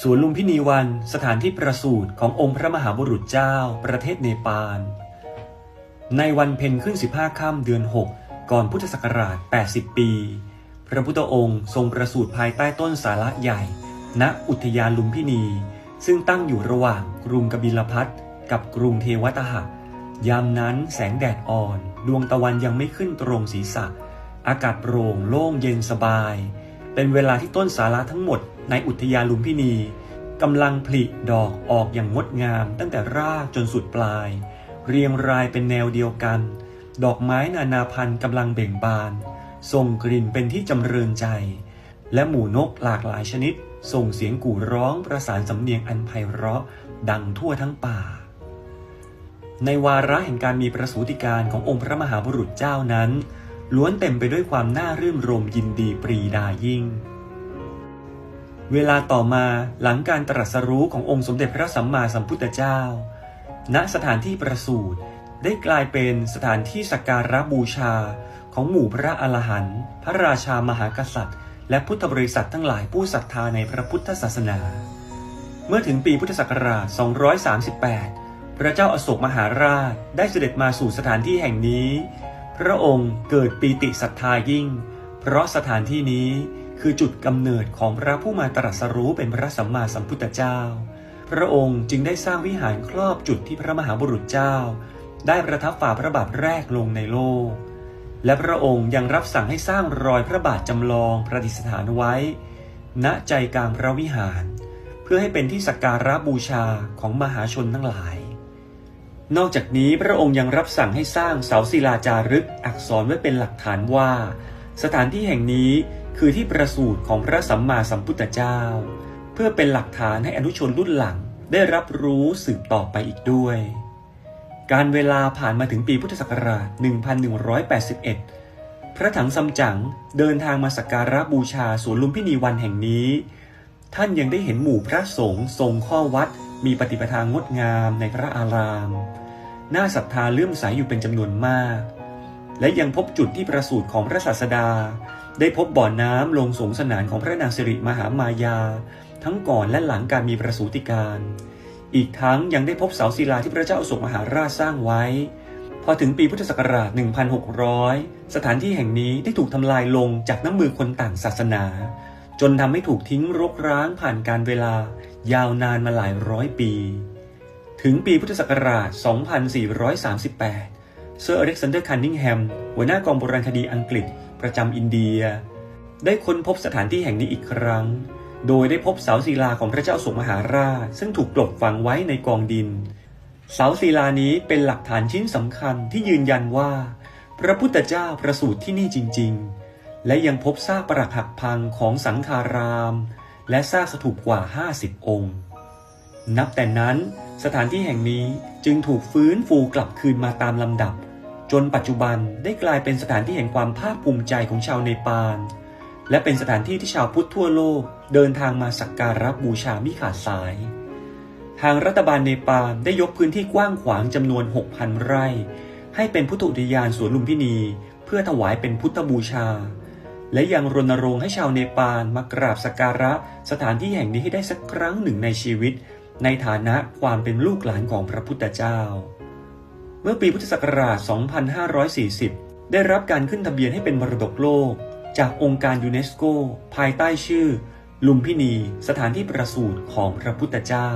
สวนลุมพินีวันสถานที่ประสูติขององค์พระมหาบุรุษเจ้า ประเทศเนปาล ในวันเพ็ญขึ้น 15 ค่ำเดือน 6 ก่อนพุทธศักราช 80 ปี พระพุทธองค์ทรงประสูติภายใต้ต้นสาระใหญ่ ณอุทยานลุมพินี ซึ่งตั้งอยู่ระหว่างกรุงกบิลพัทกับกรุงเทวตหะ ยามนั้นแสงแดดอ่อน ดวงตะวันยังไม่ขึ้นตรงศีรษะ อากาศโปร่งโล่งเย็นสบาย เป็นเวลาที่ต้นสาระทั้งหมด ในอุทยานลุมพินีกำลังผลิดอกออกอย่างงดงาม ตั้งแต่รากจนสุดปลาย เรียงรายเป็นแนวเดียวกัน ดอกไม้นานาพันธุ์กำลังเบ่งบาน ส่งกลิ่นเป็นที่จำเริญใจ และหมู่นกหลากหลายชนิด ส่งเสียงกู่ร้องประสานสำเนียงอันไพเราะดังทั่วทั้งป่า ในวาระแห่งการมีประสูติการขององค์พระมหาบุรุษเจ้านั้น ล้วนเต็มไปด้วยความน่ารื่นรมยินดีปรีดายิ่ง เวลาต่อมาหลังการตรัสรู้ขององค์สมเด็จพระสัมมาสัมพุทธเจ้า ณสถานที่ประสูติได้กลายเป็นสถานที่สักการะบูชา ของหมู่พระอรหันต์พระราชามหากษัตริย์ และพุทธบริษัททั้งหลายผู้ศรัทธาในพระพุทธศาสนา เมื่อถึงปีพุทธศักราช 238 พระเจ้าอโศกมหาราชได้เสด็จมาสู่สถานที่แห่งนี้ พระองค์เกิดปีติศรัทธายิ่ง เพราะสถานที่นี้ คือจุดกำเนิดของพระผู้มาตรัสรู้เป็นพระสัมมาสัมพุทธเจ้า พระองค์จึงได้สร้างวิหารครอบจุดที่พระมหาบุรุษเจ้า ได้ประทับฝ่าพระบาทแรกลงในโลก และพระองค์ยังรับสั่งให้สร้างรอยพระบาทจำลองประดิษฐานไว้ ณใจกลางพระวิหาร เพื่อให้เป็นที่สักการะบูชาของมหาชนทั้งหลายนอกจากนี้พระองค์ยังรับสั่งให้สร้างเสาศิลาจารึกอักษรไว้เป็นหลักฐานว่า สถานที่แห่งนี้ คือที่ประสูติของพระสัมมาสัมพุทธเจ้า เพื่อเป็นหลักฐานให้อนุชนรุ่นหลังได้รับรู้สืบต่อไปอีกด้วย การเวลาผ่านมาถึงปีพุทธศักราช 1181 พระถังซัมจั๋งเดินทางมาสักการะบูชาสวนลุมพินีวันแห่งนี้ ท่านยังได้เห็นหมู่พระสงฆ์ทรงข้อวัด มีปฏิปทางงดงามในพระอาราม น่าศรัทธาเลื่อมใสยอยู่เป็นจำนวนมาก และยังพบจุดที่ประสูติของพระศาสดา ได้พบบ่อน้ำลงสงสนานของพระนางสิริมหามายา ทั้งก่อนและหลังการมีประสูติการ อีกทั้งยังได้พบเสาศิลาที่พระเจ้าอโศกมหาราชสร้างไว้ พอถึงปีพุทธศักราช 1600 สถานที่แห่งนี้ได้ถูกทำลายลงจากน้ำมือคนต่างศาสนา จนทำให้ถูกทิ้งรกร้างผ่านการเวลายาวนานมาหลายร้อยปี ถึงปีพุทธศักราช 2438 เซอร์อเล็กซานเดอร์คันนิงแฮมหัวหน้ากองโบราณคดีอังกฤษประจำอินเดีย ได้ค้นพบสถานที่แห่งนี้อีกครั้ง โดยได้พบเสาศิลาของพระเจ้าอโศกมหาราช ซึ่งถูกกลบฝังไว้ในกองดิน เสาศิลานี้เป็นหลักฐานชิ้นสำคัญที่ยืนยันว่า พระพุทธเจ้าประสูติที่นี่จริง ๆ และยังพบซากปรักหักพังของสังฆาราม และซากสถูปกว่า 50 องค์ นับแต่นั้นสถานที่แห่งนี้จึงถูกฟื้นฟูกลับคืนมาตามลำดับ จนปัจจุบันได้กลายเป็นสถานที่แห่งความภาคภูมิใจของชาวเนปาล และเป็นสถานที่ที่ชาวพุทธทั่วโลกเดินทางมาสักการะบูชามิขาดสาย ทางรัฐบาลเนปาลได้ยกพื้นที่กว้างขวางจำนวน 6,000 ไร่ ให้เป็นพุทธอุทยานสวนลุมพินี เพื่อถวายเป็นพุทธบูชา และยังรณรงค์ให้ชาวเนปาลมากราบสักการะสถานที่แห่งนี้ให้ได้สักครั้งหนึ่งในชีวิต ในฐานะความเป็นลูกหลานของพระพุทธเจ้า เมื่อปีพุทธศักราช 2540 ได้รับการขึ้นทะเบียนให้เป็นมรดกโลก จากองค์การยูเนสโก ภายใต้ชื่อ ลุมพินี สถานที่ประสูติของพระพุทธเจ้า